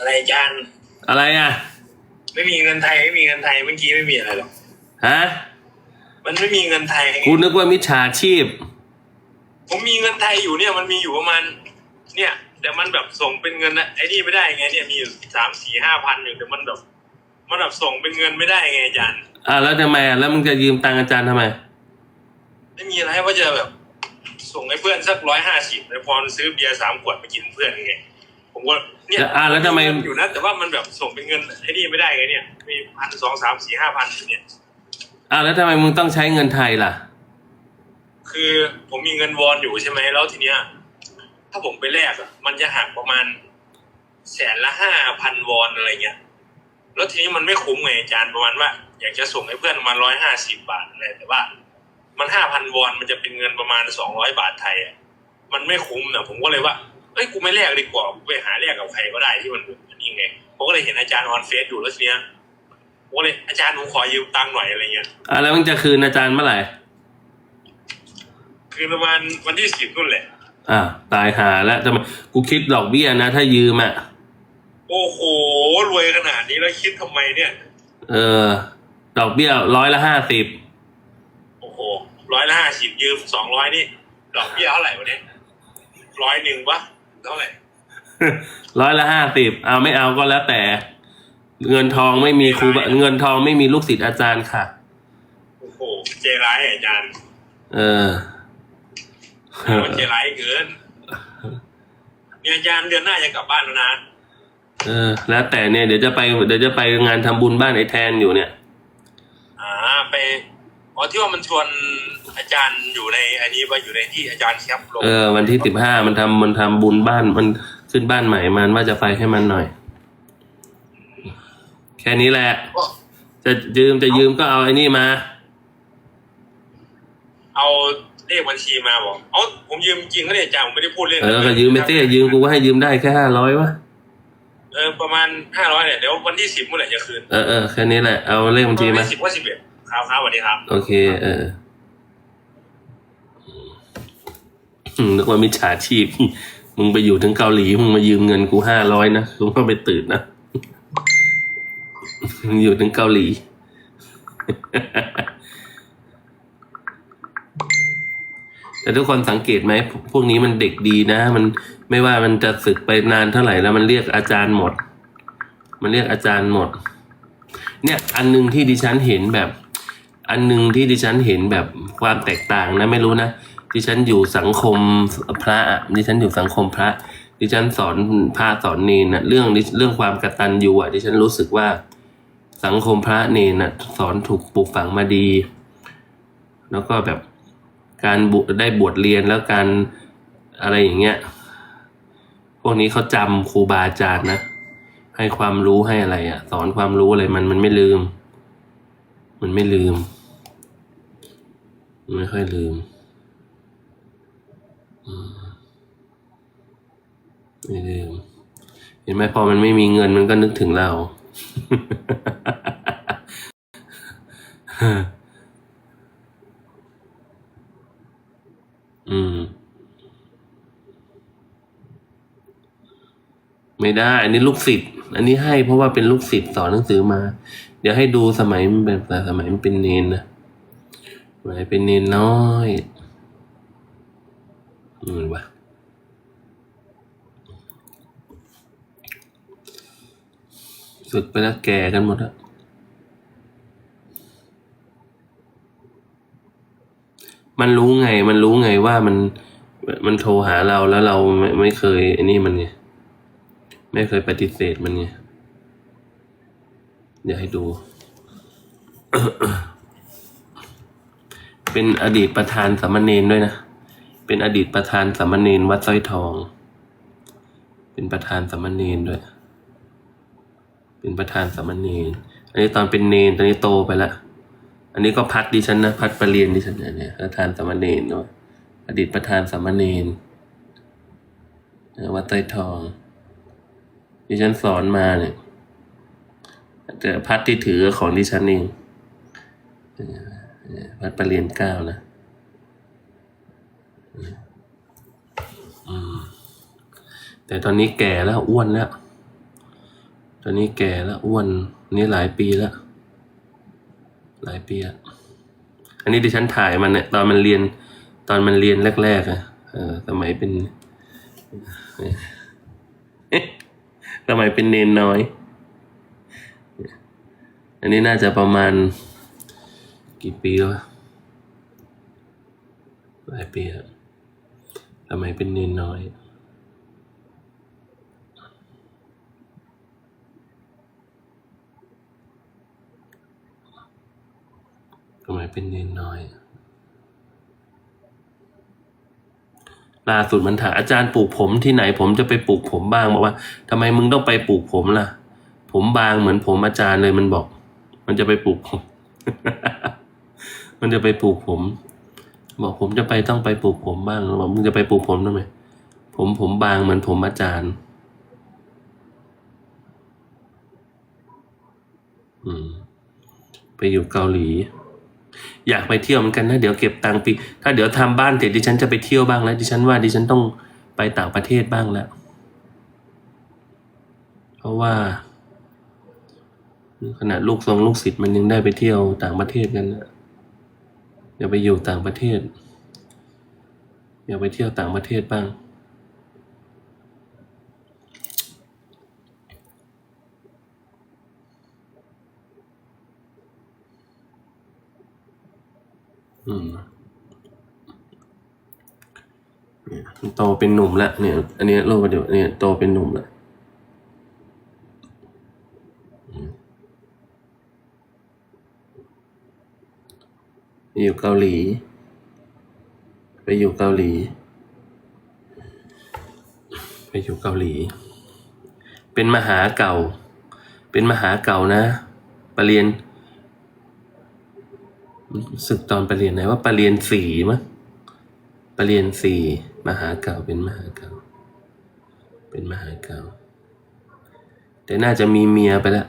อะไรอาจารย์อะไรอะ ไม่มีเงินไทยไม่มีเงินไทยเมื่อกี้ไม่มีอะไรหรอกฮะมันไม่มีเงินไทยไงกูนึกว่ามิจฉาชีพ ผมมีเงินไทยอยู่เนี่ยมันมีอยู่ประมาณเนี่ยแต่มันแบบส่งเป็นเงินนะไอ้นี่ไม่ได้ไงเนี่ยมีอยู่สามสี่ห้าพันอยู่แต่มันแบบมันแบบส่งเป็นเงินไม่ได้ไงอาจารย์อ่าแล้วทำไมอะแล้วมึงจะยืมตังค์อาจารย์ทำไม ไม่มีอะไรว่าจะแบบ ส่งให้เพื่อนสักร้อยห้าสิบแล้วพอซื้อเบียร์สามขวดไปกินเพื่อนไง ผมก็เนี่ยแล้วอะแล้วทำไมเงินอยู่นะแต่ว่ามันแบบส่งเป็นเงินไอ้นี่ไม่ได้ไงเนี่ย มีพันสองสามสี่ห้าพันอยู่เนี่ยอ่าแล้วทำไมมึงต้องใช้เงินไทยล่ะ คือผมมีเงินวอนอยู่ใช่ไหมแล้วทีเนี้ย ถ้าผมไปแลกอะมันจะหักประมาณแสนละห้าพันวอนอะไรเงี้ยแล้วทีนี้มันไม่คุ้มไงอาจารย์ประมาณว่า อยากจะส่งให้เพื่อนประมาณร้อยห้าสิบบาทอะไรแต่ว่า มันห้าพันวอนมันจะเป็นเงินประมาณสองร้อยบาทไทยอะมันไม่คุ้มนะผมก็เลยว่า เอ้ยกูไม่แลกดีกว่ากูไปหาแลกกับใครก็ได้ที่มันอันนี่ไงผมก็เลยเห็นอาจารย์ออนเฟซอยู่แล้วทีเนี้ยผมก็เลยอาจารย์ผมขอยืมตังค์หน่อยอะไรเงี้ยอ่าแล้วมึงจะคืนอาจารย์เมื่อไหร่คือประมาณวันที่สิบนู่นแหละอ่าตายหาแล้วทำไมกูคิดดอกเบี้ยนะ ถ้ายืมอะโอ้โหรวยขนาดนี้แล้วคิดทำไมเนี่ย เออ ดอกเบี้ยร้อยละห้าสิบโอ้โหร้อยละห้าสิบยืมสองร้อยนี่ดอกเบี้ยเท่าไหร่วะเนี่ยร้อยหนึ่งปะ เท่าไหร่ร้อยละห้าสิบเอาไม่เอาก็แล้วแต่ เงินทองไม่มีครูบาเงินทองไม่มีลูกศิษย์อาจารย์ค่ะ โอ้โหเจร้ายอาจารย์ เออมันเจร้ายเกินเนี่ยอาจารย์เดือนหน้าจะกลับบ้านแล้วนะเออ แล้วแต่เนี่ยเดี๋ยวจะไปเดี๋ยวจะไปงานทำบุญบ้านไอ้แทนอยู่เนี่ย อ่าไปอ๋อที่ว่ามันชวน อาจารย์อยู่ในอันนี้ว่าอยู่ในที่อาจารย์แคปลงเออ วันที่สิบห้ามันทำมันทำบุญบ้านมันขึ้นบ้านใหม่มันว่าจะไปให้มันหน่อย แค่นี้แหละก็จะยืมจะยืมก็เอาไอ้นี่มา เอาเลขบัญชีมาบอกเอาผมยืมจริงก็เนี่ยอาจารย์ผมไม่ได้พูดเล่นเออก็ยืมไปเต้ยืมกูก็ให้ยืมได้แค่ห้าร้อยวะเออประมาณห้าร้อยเนี่ยเดี๋ยววันที่สิบเมื่อไหร่จะคืนเออเออแค่นี้แหละเอาเลขบัญชีมาสิบว่าสิบเอ็ดครับครับสวัสดีครับ โอเค เอออืม นึกว่ามิจฉาชีพ มึงไปอยู่ถึงเกาหลี มึงมายืมเงินกูห้าร้อยนะกูก็ไปตื่นนะ มึงอยู่ถึงเกาหลี แต่ทุกคนสังเกตไหม พวกนี้มันเด็กดีนะ มันไม่ว่ามันจะศึกไปนานเท่าไหร่แล้วมันเรียกอาจารย์หมด มันเรียกอาจารย์หมด เนี่ย อันหนึ่งที่ดิฉันเห็นแบบ อันหนึ่งที่ดิฉันเห็นแบบความแตกต่างนะไม่รู้นะ ดิฉันอยู่สังคมพระดิฉันอยู่สังคมพระ ดิฉันสอนพระสอนเนนนะเรื่องเรื่องความกตัญญูอะดิฉันรู้สึกว่าสังคมพระเนนนะสอนถูกปลูกฝังมาดี แล้วก็แบบการบุได้บวชเรียนแล้วการอะไรอย่างเงี้ยพวกนี้เขาจำครูบาอาจารย์นะให้ความรู้ให้อะไรอะ่ะ สอนความรู้อะไรมันมันไม่ลืม มันไม่ลืม ไม่ค่อยลืม ไม่ลืมเห็นไหมพอมันไม่มีเงินมันก็นึกถึงเรา อืม ไม่ได้ อันนี้ลูกศิษย์ อันนี้ให้เพราะว่าเป็นลูกศิษย์สอนหนังสือมา เดี๋ยวให้ดูสมัยมันเป็นสมัยมันเป็นเนนนะสมัยเป็นเนนน้อย อืมวะฝึกไปแล้วแก่กันหมดแล้วมันรู้ไง มันรู้ไงว่ามัน มันโทรหาเราแล้วเราไม่ไม่เคยไอันนี้มันไง ไม่เคยปฏิเสธมันไง เดี๋ยวให้ดู เป็นอดีตประธานสามเณรด้วยนะ เป็นอดีตประธานสามเณรวัดสร้อยทอง เป็นประธานสามเณรด้วย เป็นประธานสามเณรอันนี้ตอนเป็นเนรตอนนี้โตไปละ อันนี้ก็พัดดิฉันนะพัดประเรียนดิฉันเนี่ยประธานสามเณรเนาะอดีตประธานสามเณรเอ่อวัดสร้อยทองดิฉันสอนมาเนี่ยแต่พัดที่ถือของดิฉันเองพัดประเรียนเก้านะ แต่ตอนนี้แก่แล้วอ้วนแล้ว ตอนนี้แก่แล้วอ้วน นี่หลายปีแล้ว หลายปีอะอันนี้ดิฉันถ่ายมันเนี่ยตอนมันเรียน ตอนมันเรียนแรกๆอะเออสมัยเป็นสมัยเป็นเนนน้อย อันนี้น่าจะประมาณ กี่ปีแล้วะหลายปีแล้ว สมัยเป็นเนนน้อยสมัยเป็นเนนน้อยล่าสุดมันถามอาจารย์ปลูกผมที่ไหนผมจะไปปลูกผมบ้างบอกว่าทำไมมึงต้องไปปลูกผมล่ะ ผมบางเหมือนผมอาจารย์เลยมันบอก มันจะไปปลูกผม มันจะไปปลูกผม บอกผมจะไปต้องไปปลูกผมบ้างบอกมึงจะไปปลูกผมทำไมผมผมบางเหมือนผมอาจารย์ อืม ไปอยู่เกาหลี อยากไปเที่ยวเหมือนกันนะเดี๋ยวเก็บตังค์ปีถ้าเดี๋ยวทำบ้านเสร็จดิฉันจะไปเที่ยวบ้างแล้วดิฉันว่าดิฉันต้องไปต่างประเทศบ้างแล้วเพราะว่าขนาดลูกทรงลูกศิษย์มันยังได้ไปเที่ยวต่างประเทศกันนะ อยากไปอยู่ต่างประเทศ อยากไปเที่ยวต่างประเทศบ้าง อืมเนี่ยโตเป็นหนุ่มแล้วเนี่ยอันนี้โลกเดียวเนี่ยโตเป็นหนุ่มแล้ว ไปอยู่เกาหลี ไปอยู่เกาหลี ไปอยู่เกาหลี เป็นมหาเก่า เป็นมหาเก่านะปรริญญารู้สึกตอนปรริญญาไหนว่าปรริญญาสี่มั้งปรริญญาสี่มหาเก่าเป็นมหาเก่า เป็นมหาเก่า แต่น่าจะมีเมียไปแล้ว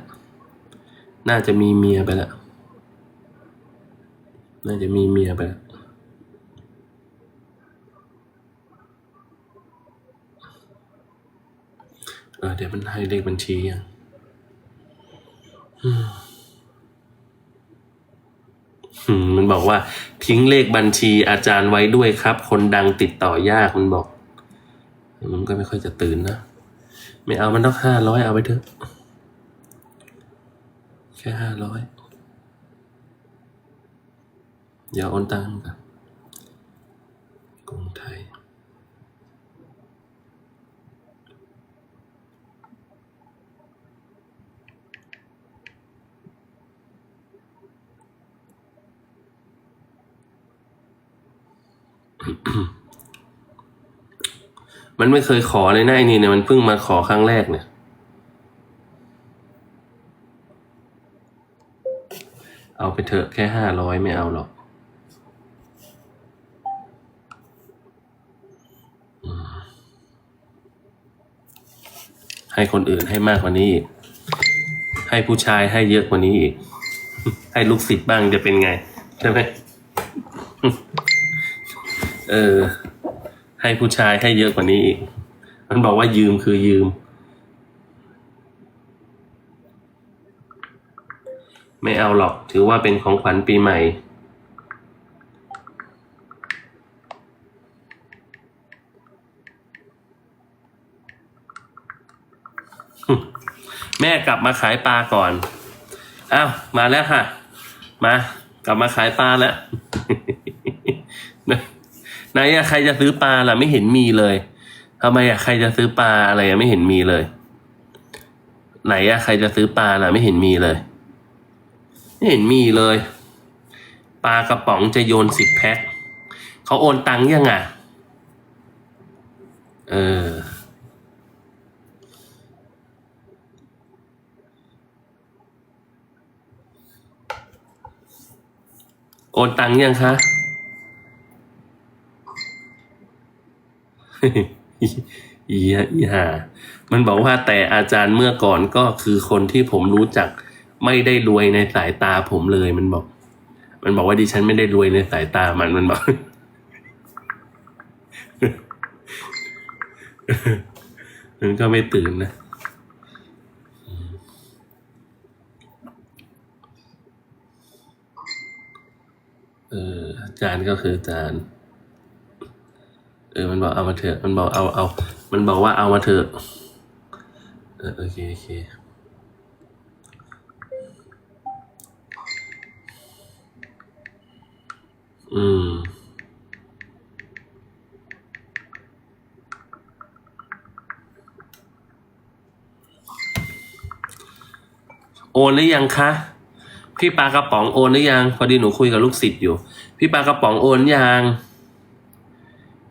น่าจะมีเมียไปแล้ว น่าจะมีเมียไปแล้วเดี๋ยวมันให้เลขบัญชียังอืมอืมมันบอกว่า ทิ้งเลขบัญชีอาจารย์ไว้ด้วยครับ คนดังติดต่อยากมันบอก มันก็ไม่ค่อยจะตื่นนะ ไม่เอามันต้องห้าร้อยเอาไปเถอะ แค่ห้าร้อย อย่าโอนตังกันกรุงไทย มันไม่เคยขอเลยนะไอ้นี่เนี่ยมันเพิ่งมาขอครั้งแรกเนี่ยเอาไปเถอะแค่ห้าร้อยไม่เอาหรอก ให้คนอื่นให้มากกว่านี้อีกให้ผู้ชายให้เยอะกว่านี้อีก ให้ลูกศิษย์บ้างจะเป็นไง ใช่ไหมเออ ให้ผู้ชายให้เยอะกว่านี้อีก มันบอกว่ายืมคือยืม ไม่เอาหรอก ถือว่าเป็นของขวัญปีใหม่ แม่กลับมาขายปลาก่อนอ้าวมาแล้วค่ะ มา กลับมาขายปลาแล้วไหนอะใครจะซื้อปลาล่ะไม่เห็นมีเลยทำไมอะใครจะซื้อปลาอะไรอะไม่เห็นมีเลย ไหนอะใครจะซื้อปลาล่ะไม่เห็นมีเลย ไม่เห็นมีเลยปลากระป๋องจะโยนสิบแพ็คเขาโอนตังค์ยังอะ เออ โอนตังยังคะ อีฮะอีหามันบอกว่าแต่อาจารย์เมื่อก่อนก็คือคนที่ผมรู้จักไม่ได้รวยในสายตาผมเลย มันบอก มันบอกว่าดิฉันไม่ได้รวยในสายตามันมันบอกมันก็ไม่ตื่นนะ เออจารย์ก็คือจารย์เออมันบอกเอามาเถอะ มันบอกเอาเอา มันบอกว่าเอามาเถอะเออโอเคโอเคอืม โอนหรือยังคะ พี่ปลากระป๋องโอนหรือยัง พอดีหนูคุยกับลูกศิษย์อยู่ พี่ปลากระป๋องโอนยัง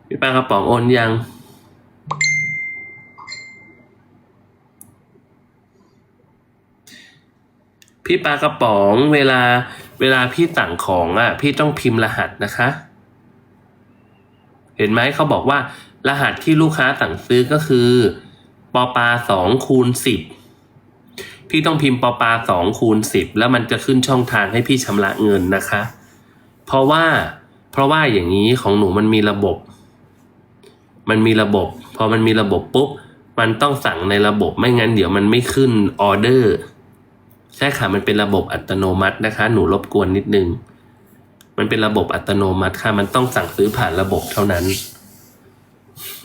พี่ปลากระป๋องโอนยังพี่ปลากระป๋องเวลาเวลาพี่สั่งของอะ พี่ต้องพิมพ์รหัสนะคะ เห็นไหมเขาบอกว่า รหัสที่ลูกค้าสั่งซื้อก็คือ ปอปาสองคูณสิบ พี่ต้องพิมพ์ปอปาสองคูณสิบแล้วมันจะขึ้นช่องทางให้พี่ชำระเงินนะคะ เพราะว่าเพราะว่าอย่างนี้ของหนูมันมีระบบ มันมีระบบ พอมันมีระบบปุ๊บ มันต้องสั่งในระบบไม่งั้นเดี๋ยวมันไม่ขึ้นออเดอร์ใช่ค่ะมันเป็นระบบอัตโนมัตินะคะ หนูรบกวนนิดนึง มันเป็นระบบอัตโนมัติค่ะ มันต้องสั่งซื้อผ่านระบบเท่านั้น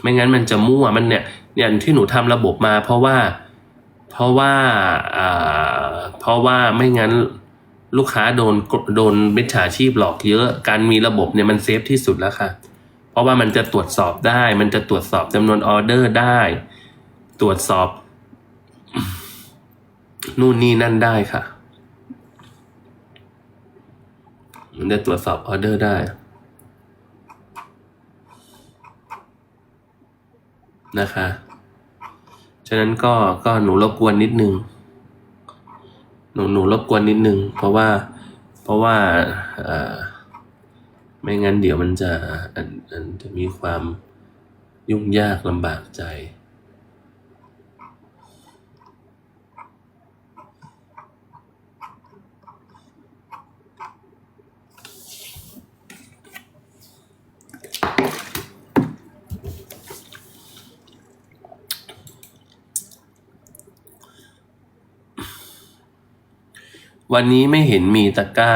ไม่งั้นมันจะมั่วมันเนี่ยเนี่ยที่หนูทำระบบมา เพราะว่า เพราะว่าอ่าเพราะว่าไม่งั้นลูกค้าโดนโดนมิจฉาชีพหลอกเยอะ การมีระบบเนี่ยมันเซฟที่สุดแล้วค่ะ เพราะว่ามันจะตรวจสอบได้ มันจะตรวจสอบจำนวนออเดอร์ได้ ตรวจสอบ นู่นนี่นั่นได้ค่ะ มันจะตรวจสอบออเดอร์ได้นะคะ ฉะนั้นก็ก็หนูรบกวนนิดนึง หนูหนูรบกวนนิดนึง เพราะว่าเพราะว่าเอ่อไม่งั้นเดี๋ยวมันจะอันอันจะมีความยุ่งยากลำบากใจ วันนี้ไม่เห็นมีตะกร้า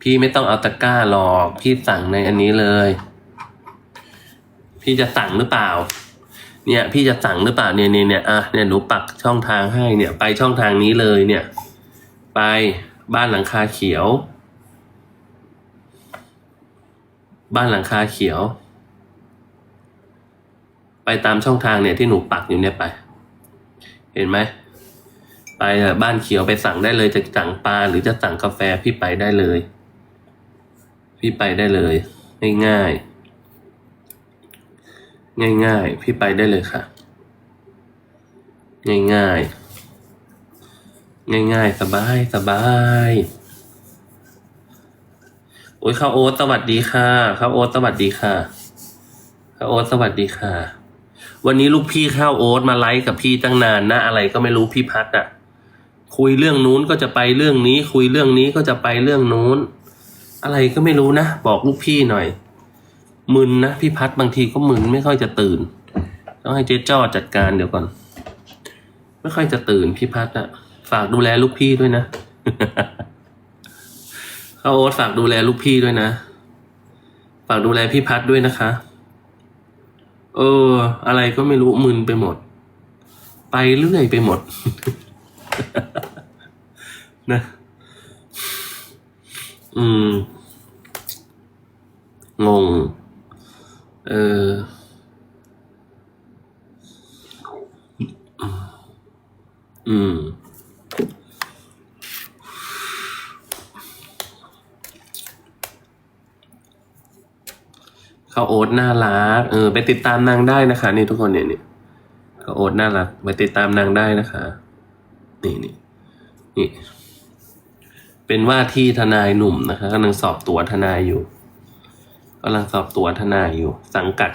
พี่ไม่ต้องเอาตะกร้าหรอก พี่สั่งในอันนี้เลย พี่จะสั่งหรือเปล่า เนี่ย พี่จะสั่งหรือเปล่าเนี่ยเนี่ยเนี่ยอะเนี่ยหนูปักช่องทางให้เนี่ย ไปช่องทางนี้เลยเนี่ย ไปบ้านหลังคาเขียว บ้านหลังคาเขียว ไปตามช่องทางเนี่ยที่หนูปักอยู่เนี่ยไป เห็นไหม ไปอะบ้านเขียวไปสั่งได้เลยจะสั่งปลาหรือจะสั่งกาแฟพี่ไปได้เลย พี่ไปได้เลยง่ายง่ายง่ายพี่ไปได้เลยค่ะ ง่ายง่ายง่ายง่ายสบายสบายโอ้ยข้าวโอ๊ตสวัสดีค่ะข้าวโอ๊ตสวัสดีค่ะข้าวโอ๊ตสวัสดีค่ะ วันนี้ลูกพี่ข้าวโอ๊ตมาไลฟ์กับพี่ตั้งนานนะอะไรก็ไม่รู้พี่พัดอะ คุยเรื่องนู้นก็จะไปเรื่องนี้ คุยเรื่องนี้ก็จะไปเรื่องนู้น อะไรก็ไม่รู้นะ บอกลูกพี่หน่อย มึนนะพี่พัดบางทีก็มึนไม่ค่อยจะตื่น ต้องให้เจ๊จ้อจัดการเดี๋ยวก่อน ไม่ค่อยจะตื่นพี่พัดอะฝากดูแลลูกพี่ด้วยนะข้าโอ๊ตฝากดูแลลูกพี่ด้วยนะ ฝากดูแลพี่พัดด้วยนะคะ เออ อะไรก็ไม่รู้มึนไปหมด ไปเรื่อยไปหมด นะ อืม งง เอออืม เขาโอ๊ตน่ารัก เออ ไปติดตามนางได้นะคะ นี่ทุกคนเนี่ยเนี่เขาโอ๊ตน่ารัก ไปติดตามนางได้นะคะ นี่นี่นี่ เป็นว่าที่ทนายหนุ่มนะคะกำลังสอบตัวทนายอยู่กำลังสอบตัวทนายอยู่ สังกัด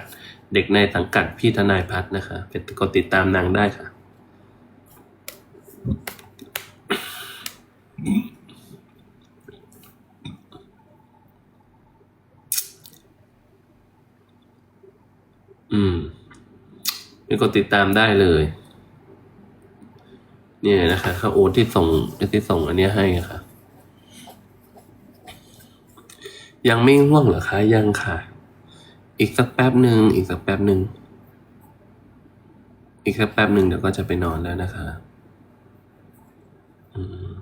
เด็กในสังกัดพี่ทนายพัฒนะคะไปกดติดตามนางได้ค่ะ อืมไปกดติดตามได้เลย เนี่ยนะคะเขาโอนที่ส่งที่ส่งอันนี้ให้ค่ะ ยังไม่ง่วงเหรอคะยังค่ะ อีกสักแป๊บหนึ่งอีกสักแป๊บหนึ่งอีกสักแป๊บหนึ่งเดี๋ยวก็จะไปนอนแล้วนะคะ อืม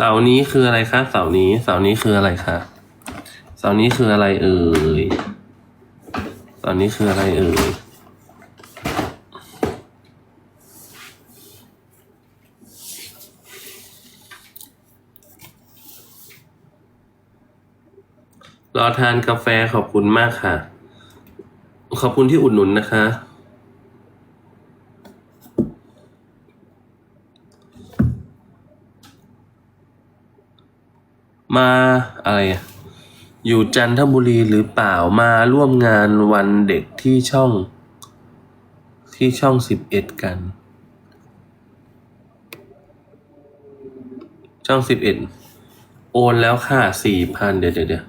เสาร์นี้คืออะไรคะเสาร์นี้เสาร์นี้คืออะไรคะเสาร์นี้คืออะไรเอ่ยเสาร์นี้คืออะไรเอ่ยรอทานกาแฟขอบคุณมากค่ะ ขอบคุณที่อุดหนุนนะคะ มาอะไรอะอยู่จันทบุรีหรือเปล่ามาร่วมงานวันเด็กที่ช่อง ที่ช่องสิบเอ็ดกัน ช่องสิบเอ็ดโอนแล้วค่ะสี่พันเดี๋ยวเดี๋ยว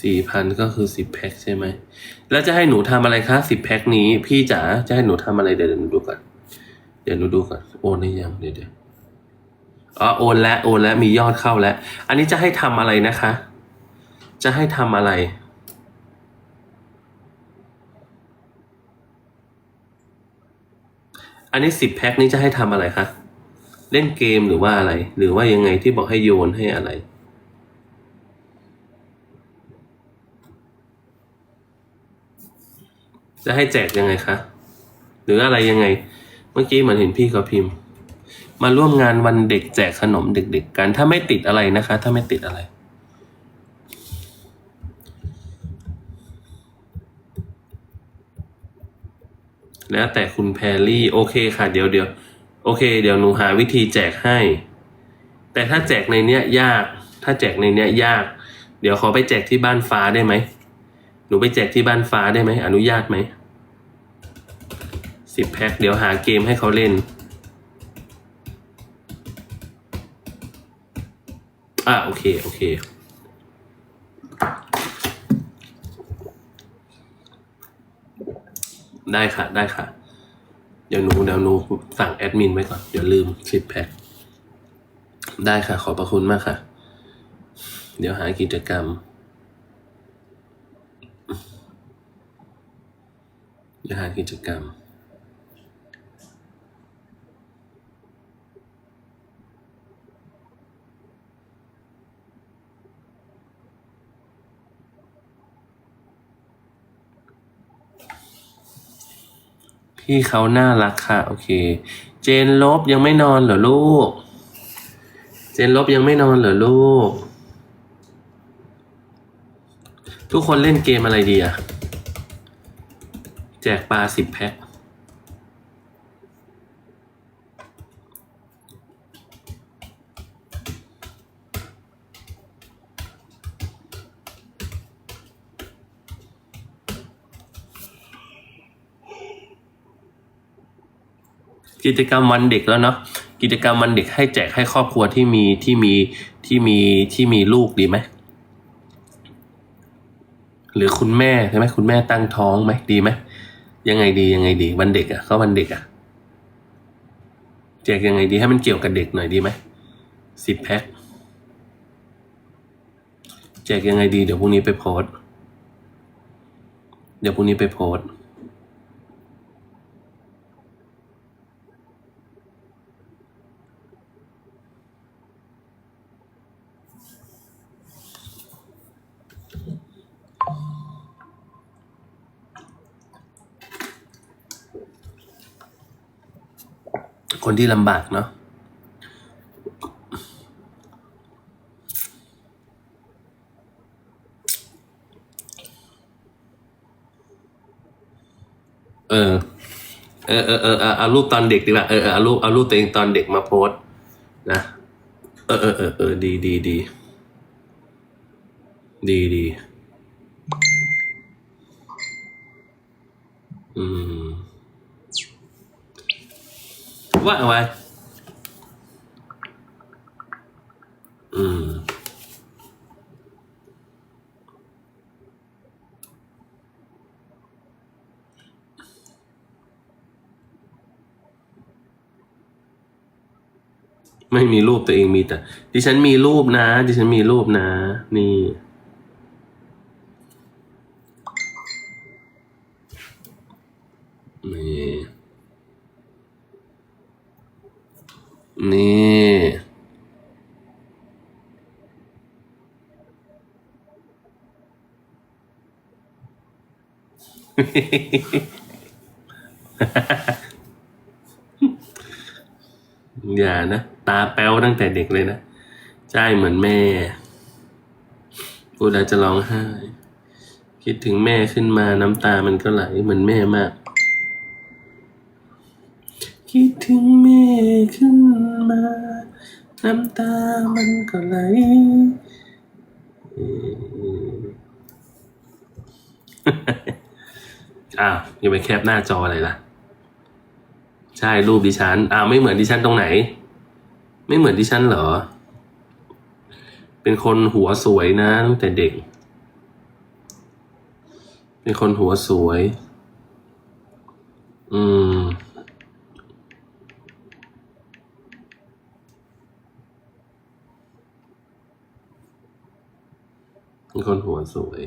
สี่พันก็คือสิบแพ็คใช่ไหม แล้วจะให้หนูทำอะไรคะสิบแพ็คนี้ พี่จ๋าจะให้หนูทำอะไรเดี๋ยวเดี๋ยวหนูดูก่อน เดี๋ยวหนูดูก่อน โอนได้ยังเดี๋ยวเดี๋ยว อ๋อโอนแล้วโอนแล้วมียอดเข้าแล้ว อันนี้จะให้ทำอะไรนะคะ จะให้ทำอะไรอันนี้สิบแพ็คนี้จะให้ทำอะไรคะ เล่นเกมหรือว่าอะไร หรือว่ายังไงที่บอกให้โยนให้อะไร จะให้แจกยังไงคะ หรืออะไรยังไง เมื่อกี้เหมือนเห็นพี่เขาพิมพ์ มาร่วมงานวันเด็กแจกขนมเด็กๆกัน ถ้าไม่ติดอะไรนะคะ ถ้าไม่ติดอะไร แล้วแต่คุณแพรลี่ โอเคค่ะ เดี๋ยวเดี๋ยวโอเค เดี๋ยวหนูหาวิธีแจกให้ แต่ถ้าแจกในเนี้ยยาก ถ้าแจกในเนี้ยยาก เดี๋ยวขอไปแจกที่บ้านฟ้าได้ไหมหนูไปแจกที่บ้านฟ้าได้ไหมอนุญาตไหมสิบแพ็คเดี๋ยวหาเกมให้เขาเล่น อะโอเคโอเคได้ค่ะ ได้ค่ะ เดี๋ยวหนูเดี๋ยวหนูสั่งแอดมินไว้ก่อน เดี๋ยวลืมสิบแพ็คได้ค่ะ ขอบพระคุณมากค่ะ เดี๋ยวหากิจกรรม เดี๋ยวหากิจกรรม พี่เขาน่ารักค่ะ โอเค เจนลบยังไม่นอนเหรอลูก เจนลบยังไม่นอนเหรอลูก ทุกคนเล่นเกมอะไรดีอะแจกปลาสิบแพ็ค กิจกรรมวันเด็กแล้วเนาะกิจกรรมวันเด็กให้แจกให้ครอบครัวที่มีที่มีที่มีที่มีลูกดีไหมหรือคุณแม่ใช่ไหมคุณแม่ตั้งท้องไหมดีไหมยังไงดียังไงดีวันเด็กอะ่ะก็วันเด็กอะ่ะแจกยังไงดีให้มันเกี่ยวกับเด็กหน่อยดีไหมสิบแพ็คแจกยังไงดีเดี๋ยวพรุ่งนี้ไปโพสเดี๋ยวพรุ่งนี้ไปโพส คนที่ลำบากเนาะเออเออเออเออเอารูปตอนเด็กดีกว่าเออเอารูปเอารูปตัวเองตอนเด็กมาโพสนะเออเออเออเออดีดีดีดีดีอืม ว่าเอาไว้อืไม่มีรูปตัวเองมีแต่ ดิฉันมีรูปนะ ดิฉันมีรูปนะ นี่ อย่านะ ตาแป้วตั้งแต่เด็กเลยนะใช่เหมือนแม่พูดแล้วจะร้องไห้ คิดถึงแม่ขึ้นมาน้ำตามันก็ไหลเหมือนแม่มาก คิดถึงแม่ขึ้นมา น้ำตามันก็ไหลอืม อ้าวย่าไปแคปหน้าจออะไรล่ะ ใช่รูปดิฉันอ้าวไม่เหมือนดิฉันตรงไหน ไม่เหมือนดิฉันเหรอ เป็นคนหัวสวยนะตั้งแต่เด็ก เป็นคนหัวสวย อืมเป็นคนหัวสวย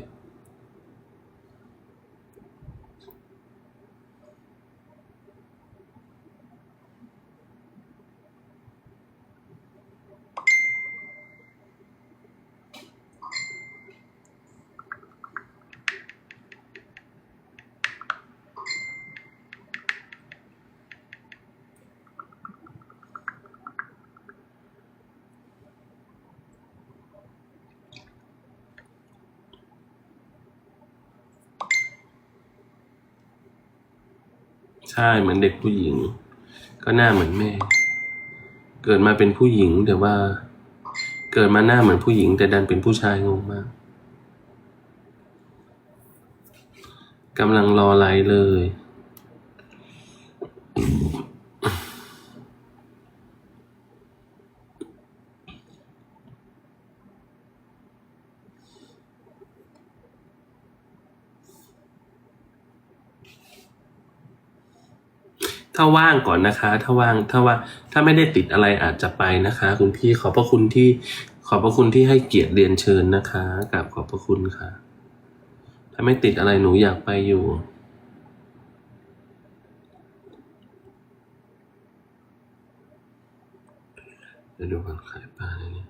ใช่เหมือนเด็กผู้หญิง ก็หน้าเหมือนแม่ เกิดมาเป็นผู้หญิงแต่ว่า เกิดมาหน้าเหมือนผู้หญิง แต่ดันเป็นผู้ชายงงมากกำลังรอไลฟ์เลย ถ้าว่างก่อนนะคะ ถ้าว่างถ้าว่าถ้าไม่ได้ติดอะไรอาจจะไปนะคะ คุณพี่ขอบพระคุณที่ขอบพระคุณที่ให้เกียรติเรียนเชิญนะคะกราบขอบพระคุณค่ะ ถ้าไม่ติดอะไรหนูอยากไปอยู่เดี๋ยวดูก่อนขายปลาเนี่ย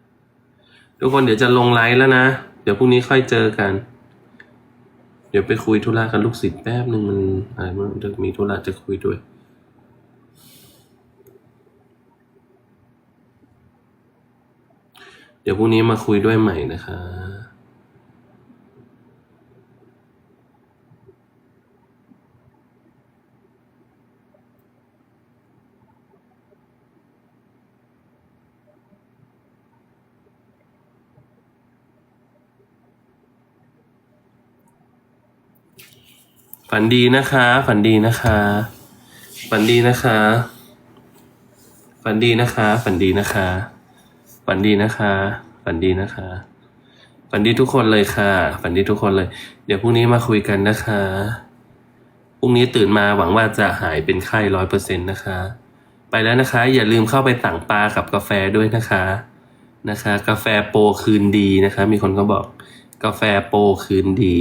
ทุกคนเดี๋ยวจะลงไลฟ์แล้วนะ เดี๋ยวพรุ่งนี้ค่อยเจอกัน เดี๋ยวไปคุยธุระกับลูกศิษย์แป๊บหนึ่งมันอะไรมันจะมีธุระจะคุยด้วย เดี๋ยวพรุ่งนี้มาคุยด้วยใหม่นะคะฝันดีนะคะ ฝันดีนะคะ ฝันดีนะคะ ฝันดีนะคะ ฝันดีนะคะ ฝันดีนะคะ ฝันดีนะคะ ฝันดีทุกคนเลยค่ะ ฝันดีทุกคนเลย เดี๋ยวพรุ่งนี้มาคุยกันนะคะ พรุ่งนี้ตื่นมาหวังว่าจะหายเป็นไข้ร้อยเปอร์เซ็นต์นะคะ ไปแล้วนะคะ อย่าลืมเข้าไปสั่งปลากับกาแฟด้วยนะคะ นะคะ กาแฟโปรคืนดีนะคะ มีคนก็บอก กาแฟโปรคืนดี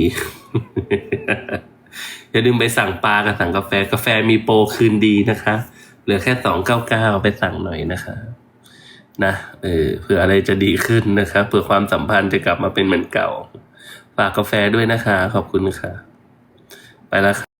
อย่าลืมไปสั่งปลากับสั่งกาแฟ กาแฟมีโปรคืนดีนะคะ เหลือแค่สองเก้าเก้าไปสั่งหน่อยนะคะ นะเออเผื่ออะไรจะดีขึ้นนะครับเผื่อความสัมพันธ์จะกลับมาเป็นเหมือนเก่า ฝากกาแฟด้วยนะคะ ขอบคุณค่ะ ไปแล้วค่ะ